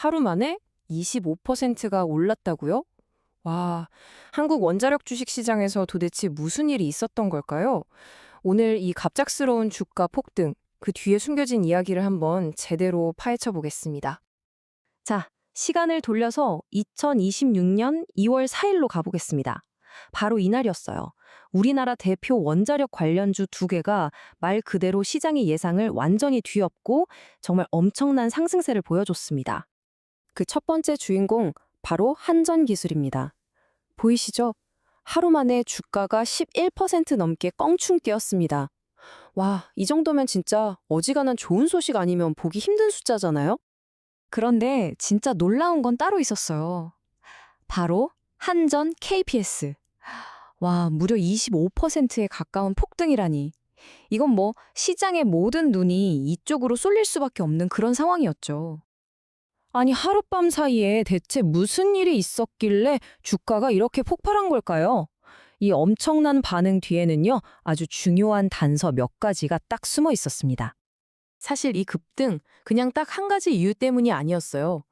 하루 만에 25%가 올랐다고요? 와, 한국 원자력 주식 시장에서 도대체 무슨 일이 있었던 걸까요? 오늘 이 갑작스러운 주가 폭등, 그 뒤에 숨겨진 이야기를 한번 제대로 파헤쳐 보겠습니다. 자, 시간을 돌려서 2026년 2월 4일로 가보겠습니다. 바로 이날이었어요. 우리나라 대표 원자력 관련주 두 개가 말 그대로 시장의 예상을 완전히 뒤엎고 정말 엄청난 상승세를 보여줬습니다. 그 첫 번째 주인공 바로 한전 기술입니다. 보이시죠? 하루 만에 주가가 11% 넘게 껑충 뛰었습니다. 와, 이 정도면 진짜 어지간한 좋은 소식 아니면 보기 힘든 숫자잖아요? 그런데 진짜 놀라운 건 따로 있었어요. 바로 한전 KPS. 와, 무려 25%에 가까운 폭등이라니. 이건 뭐 시장의 모든 눈이 이쪽으로 쏠릴 수밖에 없는 그런 상황이었죠. 아니, 하룻밤 사이에 대체 무슨 일이 있었길래 주가가 이렇게 폭발한 걸까요? 이 엄청난 반응 뒤에는요, 아주 중요한 단서 몇 가지가 딱 숨어 있었습니다. 사실 이 급등, 그냥 딱 한 가지 이유 때문이 아니었어요.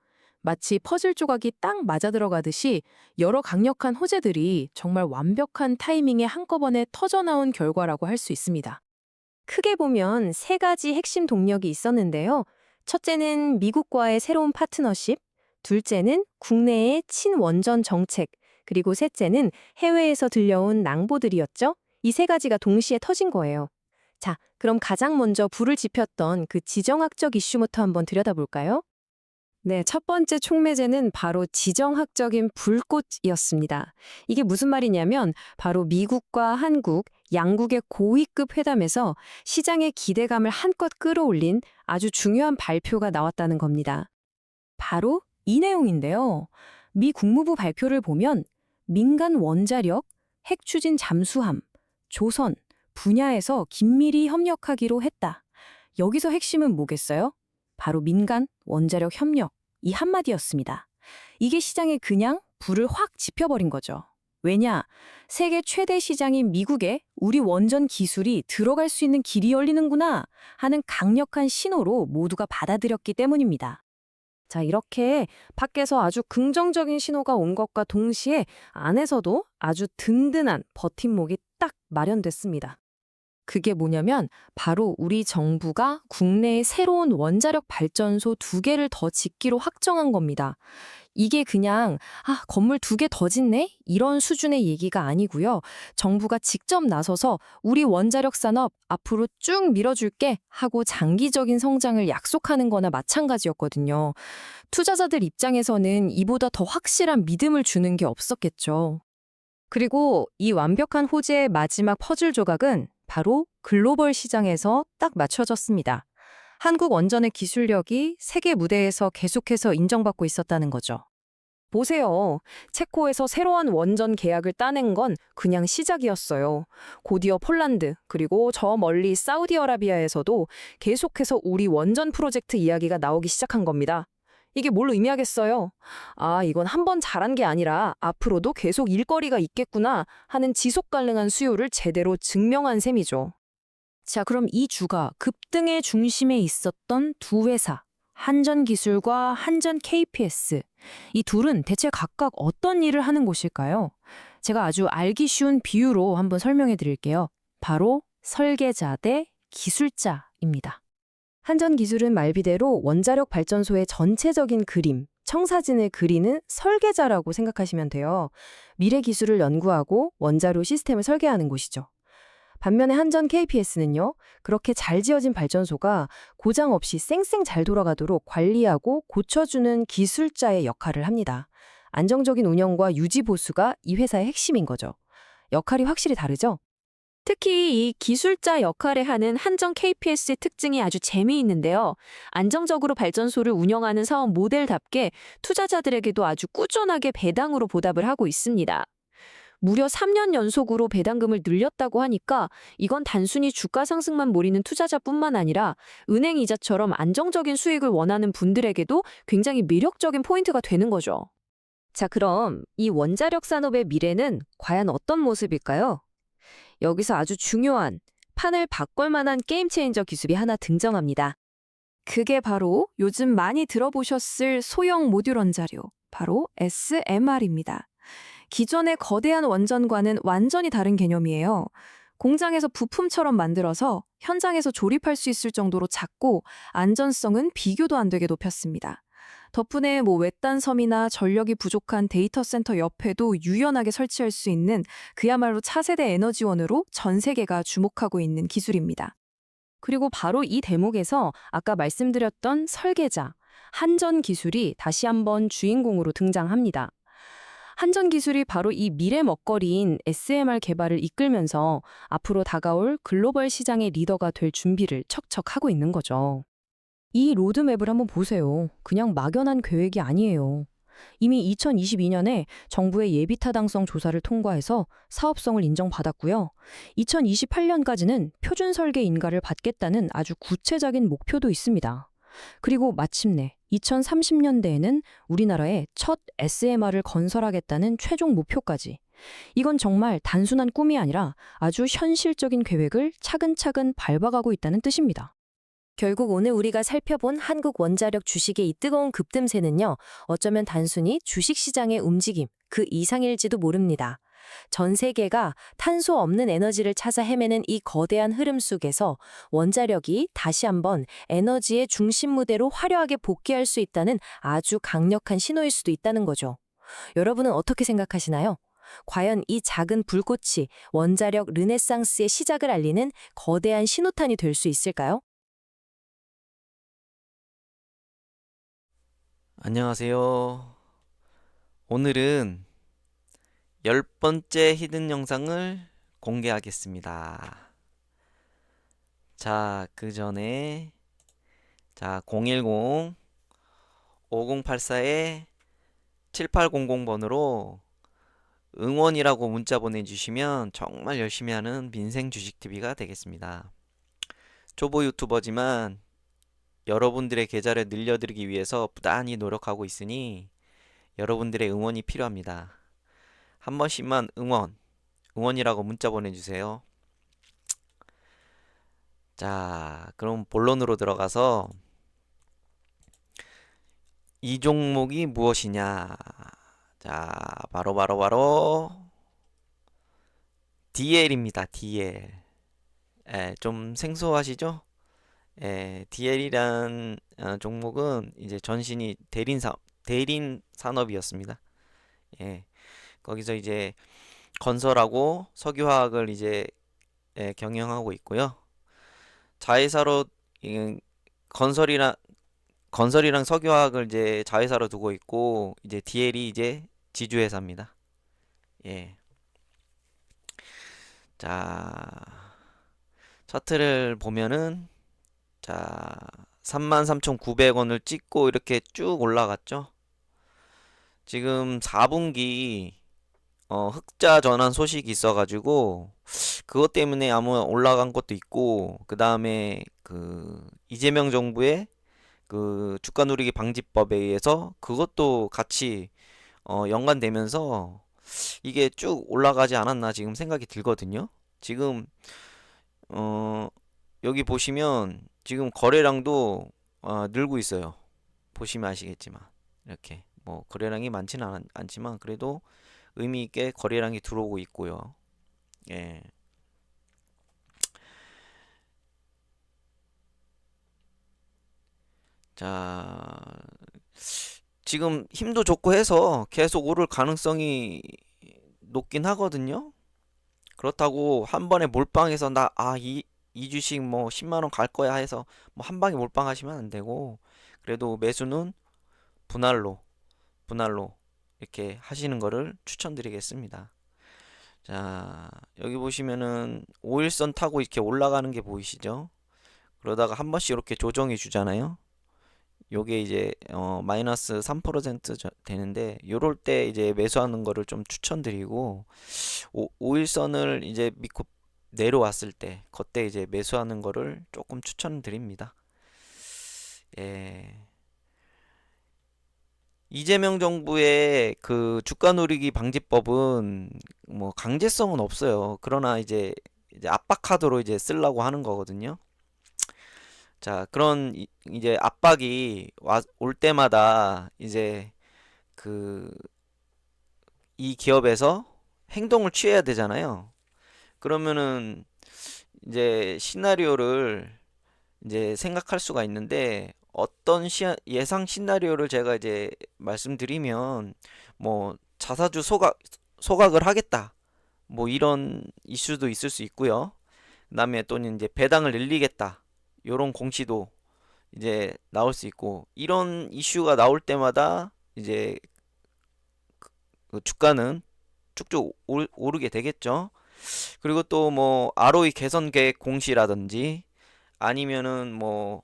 마치 퍼즐 조각이 딱 맞아 들어가듯이 여러 강력한 호재들이 정말 완벽한 타이밍에 한꺼번에 터져나온 결과라고 할 수 있습니다. 크게 보면 세 가지 핵심 동력이 있었는데요. 첫째는 미국과의 새로운 파트너십, 둘째는 국내의 친원전 정책, 그리고 셋째는 해외에서 들려온 낭보들이었죠. 이 세 가지가 동시에 터진 거예요. 자, 그럼 가장 먼저 불을 지폈던 그 지정학적 이슈부터 한번 들여다볼까요? 네, 첫 번째 촉매제는 바로 지정학적인 불꽃이었습니다. 이게 무슨 말이냐면 바로 미국과 한국, 양국의 고위급 회담에서 시장의 기대감을 한껏 끌어올린 아주 중요한 발표가 나왔다는 겁니다. 바로 이 내용인데요. 미 국무부 발표를 보면 민간 원자력, 핵 추진 잠수함, 조선 분야에서 긴밀히 협력하기로 했다. 여기서 핵심은 뭐겠어요? 바로 민간 원자력 협력 이 한마디였습니다. 이게 시장에 그냥 불을 확 지펴버린 거죠. 왜냐? 세계 최대 시장인 미국에 우리 원전 기술이 들어갈 수 있는 길이 열리는구나 하는 강력한 신호로 모두가 받아들였기 때문입니다. 자, 이렇게 밖에서 아주 긍정적인 신호가 온 것과 동시에 안에서도 아주 든든한 버팀목이 딱 마련됐습니다. 그게 뭐냐면 바로 우리 정부가 국내에 새로운 원자력 발전소 두 개를 더 짓기로 확정한 겁니다. 이게 그냥 아, 건물 두 개 더 짓네? 이런 수준의 얘기가 아니고요. 정부가 직접 나서서 우리 원자력 산업 앞으로 쭉 밀어줄게 하고 장기적인 성장을 약속하는 거나 마찬가지였거든요. 투자자들 입장에서는 이보다 더 확실한 믿음을 주는 게 없었겠죠. 그리고 이 완벽한 호재의 마지막 퍼즐 조각은 바로 글로벌 시장에서 딱 맞춰졌습니다. 한국 원전의 기술력이 세계 무대에서 계속해서 인정받고 있었다는 거죠. 보세요. 체코에서 새로운 원전 계약을 따낸 건 그냥 시작이었어요. 곧이어 폴란드, 그리고 저 멀리 사우디아라비아에서도 계속해서 우리 원전 프로젝트 이야기가 나오기 시작한 겁니다. 이게 뭘 의미하겠어요? 아, 이건 한 번 잘한 게 아니라 앞으로도 계속 일거리가 있겠구나 하는 지속 가능한 수요를 제대로 증명한 셈이죠. 자, 그럼 이 주가 급등의 중심에 있었던 두 회사, 한전기술과 한전 KPS. 이 둘은 대체 각각 어떤 일을 하는 곳일까요? 제가 아주 알기 쉬운 비유로 한번 설명해 드릴게요. 바로 설계자 대 기술자입니다. 한전 기술은 말비대로 원자력 발전소의 전체적인 그림, 청사진을 그리는 설계자라고 생각하시면 돼요. 미래 기술을 연구하고 원자로 시스템을 설계하는 곳이죠. 반면에 한전 KPS는요, 그렇게 잘 지어진 발전소가 고장 없이 쌩쌩 잘 돌아가도록 관리하고 고쳐주는 기술자의 역할을 합니다. 안정적인 운영과 유지 보수가 이 회사의 핵심인 거죠. 역할이 확실히 다르죠? 특히 이 기술자 역할을 하는 한정 KPS의 특징이 아주 재미있는데요. 안정적으로 발전소를 운영하는 사업 모델답게 투자자들에게도 아주 꾸준하게 배당으로 보답을 하고 있습니다. 무려 3년 연속으로 배당금을 늘렸다고 하니까 이건 단순히 주가 상승만 모리는 투자자뿐만 아니라 은행 이자처럼 안정적인 수익을 원하는 분들에게도 굉장히 매력적인 포인트가 되는 거죠. 자, 그럼 이 원자력 산업의 미래는 과연 어떤 모습일까요? 여기서 아주 중요한 판을 바꿀 만한 게임 체인저 기술이 하나 등장합니다. 그게 바로 요즘 많이 들어보셨을 소형 모듈 원자료, 바로 SMR입니다. 기존의 거대한 원전과는 완전히 다른 개념이에요. 공장에서 부품처럼 만들어서 현장에서 조립할 수 있을 정도로 작고 안전성은 비교도 안 되게 높였습니다. 덕분에 뭐 외딴 섬이나 전력이 부족한 데이터 센터 옆에도 유연하게 설치할 수 있는 그야말로 차세대 에너지원으로 전 세계가 주목하고 있는 기술입니다. 그리고 바로 이 대목에서 아까 말씀드렸던 설계자, 한전 기술이 다시 한번 주인공으로 등장합니다. 한전 기술이 바로 이 미래 먹거리인 SMR 개발을 이끌면서 앞으로 다가올 글로벌 시장의 리더가 될 준비를 척척 하고 있는 거죠. 이 로드맵을 한번 보세요. 그냥 막연한 계획이 아니에요. 이미 2022년에 정부의 예비 타당성 조사를 통과해서 사업성을 인정받았고요. 2028년까지는 표준 설계 인가를 받겠다는 아주 구체적인 목표도 있습니다. 그리고 마침내 2030년대에는 우리나라에 첫 SMR을 건설하겠다는 최종 목표까지. 이건 정말 단순한 꿈이 아니라 아주 현실적인 계획을 차근차근 밟아가고 있다는 뜻입니다. 결국 오늘 우리가 살펴본 한국 원자력 주식의 이 뜨거운 급등세는요, 어쩌면 단순히 주식시장의 움직임, 그 이상일지도 모릅니다. 전 세계가 탄소 없는 에너지를 찾아 헤매는 이 거대한 흐름 속에서 원자력이 다시 한번 에너지의 중심 무대로 화려하게 복귀할 수 있다는 아주 강력한 신호일 수도 있다는 거죠. 여러분은 어떻게 생각하시나요? 과연 이 작은 불꽃이 원자력 르네상스의 시작을 알리는 거대한 신호탄이 될 수 있을까요? 안녕하세요. 오늘은 열 번째 히든 영상을 공개하겠습니다. 자, 그 전에 자, 010 5084에 7800번으로 응원이라고 문자 보내주시면 정말 열심히 하는 민생 주식TV가 되겠습니다. 초보 유튜버지만 여러분들의 계좌를 늘려드리기 위해서 부단히 노력하고 있으니 여러분들의 응원이 필요합니다. 한 번씩만 응원, 응원이라고 문자 보내주세요. 자, 그럼 본론으로 들어가서 이 종목이 무엇이냐? 자, 바로 바로 바로 DL입니다. DL. 에, 좀 생소하시죠? 에, DL이란 어, 종목은 이제 전신이 대린 사 대린 산업이었습니다. 예. 거기서 이제 건설하고 석유화학을 이제 예, 경영하고 있고요. 자회사로 이, 건설이랑 건설이랑 석유화학을 이제 자회사로 두고 있고 이제 DL이 이제 지주회사입니다. 예. 자, 차트를 보면은 자, 33,900원을 찍고 이렇게 쭉 올라갔죠. 지금 4분기 어, 흑자 전환 소식이 있어가지고 그것 때문에 아마 올라간 것도 있고 그 다음에 그 이재명 정부의 그 주가 누리기 방지법에 의해서 그것도 같이 어, 연관되면서 이게 쭉 올라가지 않았나 지금 생각이 들거든요. 지금 어, 여기 보시면 지금 거래량도 어, 늘고 있어요. 보시면 아시겠지만 이렇게 뭐 거래량이 많지는 않, 않지만 그래도 의미 있게 거래량이 들어오고 있고요. 예. 자, 지금 힘도 좋고 해서 계속 오를 가능성이 높긴 하거든요. 그렇다고 한 번에 몰빵해서 나, 아, 이, 이 주식 뭐 10만원 갈 거야 해서 뭐 한 방에 몰빵하시면 안 되고, 그래도 매수는 분할로, 분할로 이렇게 하시는 거를 추천드리겠습니다. 자, 여기 보시면은 5일선 타고 이렇게 올라가는 게 보이시죠? 그러다가 한 번씩 이렇게 조정해 주잖아요. 요게 이제 어 마이너스 3% 저- 되는데 요럴 때 이제 매수하는 거를 좀 추천드리고 오, 5일선을 이제 믿고 내려왔을 때 그때 이제 매수하는 거를 조금 추천드립니다. 예. 이재명 정부의 그 주가 누리기 방지법은 뭐 강제성은 없어요. 그러나 이제, 이제 압박 카드로 이제 쓰려고 하는 거거든요. 자, 그런 이- 이제 압박이 와, 올 때마다 이제 그 이 기업에서 행동을 취해야 되잖아요. 그러면은 이제 시나리오를 이제 생각할 수가 있는데 어떤 시, 예상 시나리오를 제가 이제 말씀드리면 뭐 자사주 소각 소각을 하겠다. 뭐 이런 이슈도 있을 수 있고요. 그다음에 또는 이제 배당을 늘리겠다. 요런 공시도 이제 나올 수 있고 이런 이슈가 나올 때마다 이제 그 주가는 쭉쭉 오르, 오르게 되겠죠. 그리고 또 뭐 ROE 개선 계획 공시라든지 아니면은 뭐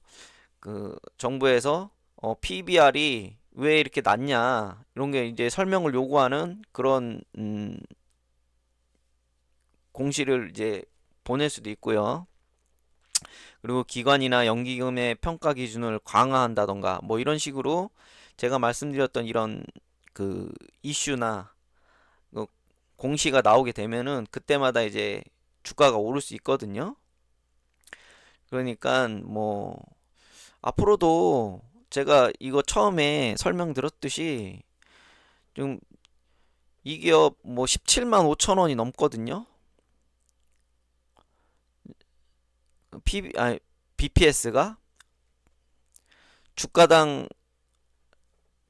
그 정부에서 어 PBR이 왜 이렇게 낮냐 이런 게 이제 설명을 요구하는 그런 음 공시를 이제 보낼 수도 있고요. 그리고 기관이나 연기금의 평가 기준을 강화한다던가 뭐 이런 식으로 제가 말씀드렸던 이런 그 이슈나 그 공시가 나오게 되면은 그때마다 이제 주가가 오를 수 있거든요. 그러니까 뭐 앞으로도 제가 이거 처음에 설명드렸듯이 좀이 기업 뭐 17만 5천 원이 넘거든요. P, 아, BPS가 주가당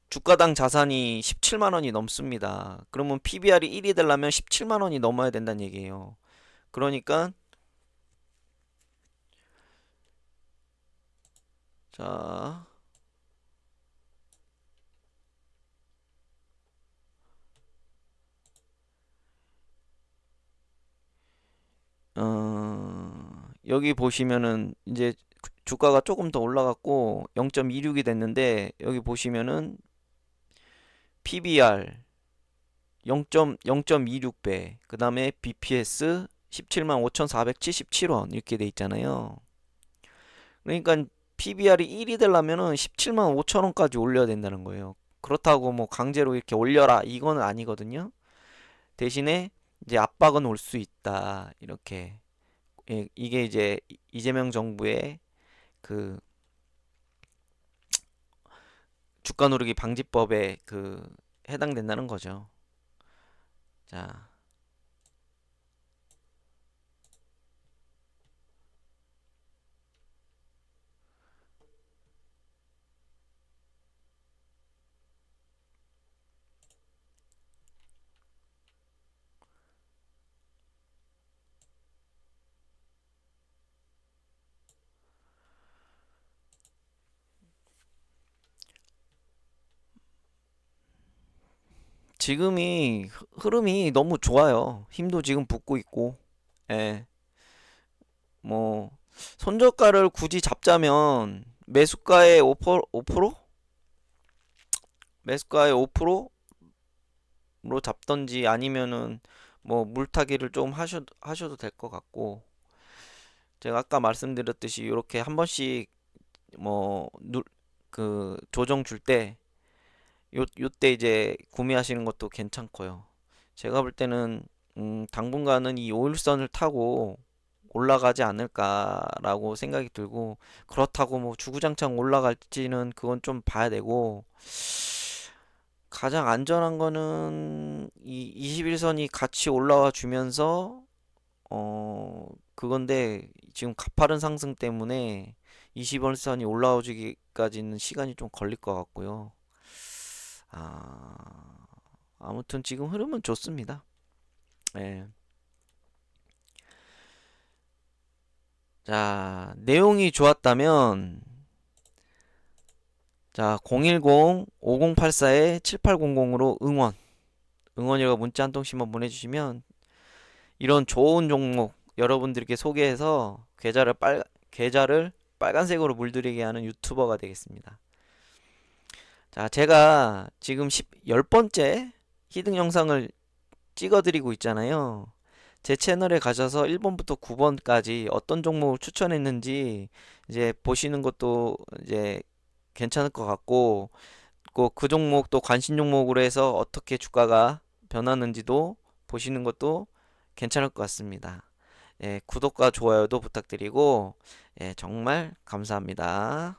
주가당 자산이 17만 원이 넘습니다. 그러면 PBR이 1이 되려면 17만 원이 넘어야 된다는 얘기예요. 그러니까 자 어, 여기 보시면은 이제 주가가 조금 더 올라갔고 0.26이 됐는데 여기 보시면은 PBR 0.0.26배 그 다음에 BPS 17만 5,477원 이렇게 돼 있잖아요. 그러니까 PBR이 1이 되려면은 17만 5천 원까지 올려야 된다는 거예요. 그렇다고 뭐 강제로 이렇게 올려라 이거는 아니거든요. 대신에 이제 압박은 올 수 있다 이렇게 예, 이게 이제 이- 이재명 정부의 그 주가 누르기 방지법에 그 해당된다는 거죠. 자, 지금이 흐- 흐름이 너무 좋아요. 힘도 지금 붙고 있고, 예, 뭐 손저가를 굳이 잡자면 매수가의 5%, 5%? 매수가의 5%로 잡던지 아니면은 뭐 물타기를 좀 하셔도 하셔도 될 것 같고 제가 아까 말씀드렸듯이 이렇게 한 번씩 뭐 그 조정 줄 때 요 요때 이제 구매하시는 것도 괜찮고요. 제가 볼 때는 음 당분간은 이 5일선을 타고 올라가지 않을까라고 생각이 들고 그렇다고 뭐 주구장창 올라갈지는 그건 좀 봐야 되고 가장 안전한 거는 이 21선이 같이 올라와 주면서 어 그건데 지금 가파른 상승 때문에 20원선이 올라와 주기까지는 시간이 좀 걸릴 것 같고요. 아 아무튼 지금 흐름은 좋습니다. 예. 자, 내용이 좋았다면 자, 010-5084-7800으로 응원 응원이라고 문자 한 통씩만 보내주시면 이런 좋은 종목 여러분들께 소개해서 계좌를 빨 계좌를 빨간색으로 물들이게 하는 유튜버가 되겠습니다. 자, 제가 지금 10, 10번째 히든 영상을 찍어드리고 있잖아요. 제 채널에 가셔서 1번부터 9번까지 어떤 종목을 추천했는지 이제 보시는 것도 이제 괜찮을 것 같고 꼭그 종목도 관심 종목으로 해서 어떻게 주가가 변하는지도 보시는 것도 괜찮을 것 같습니다. 예, 구독과 좋아요도 부탁드리고 예, 정말 감사합니다.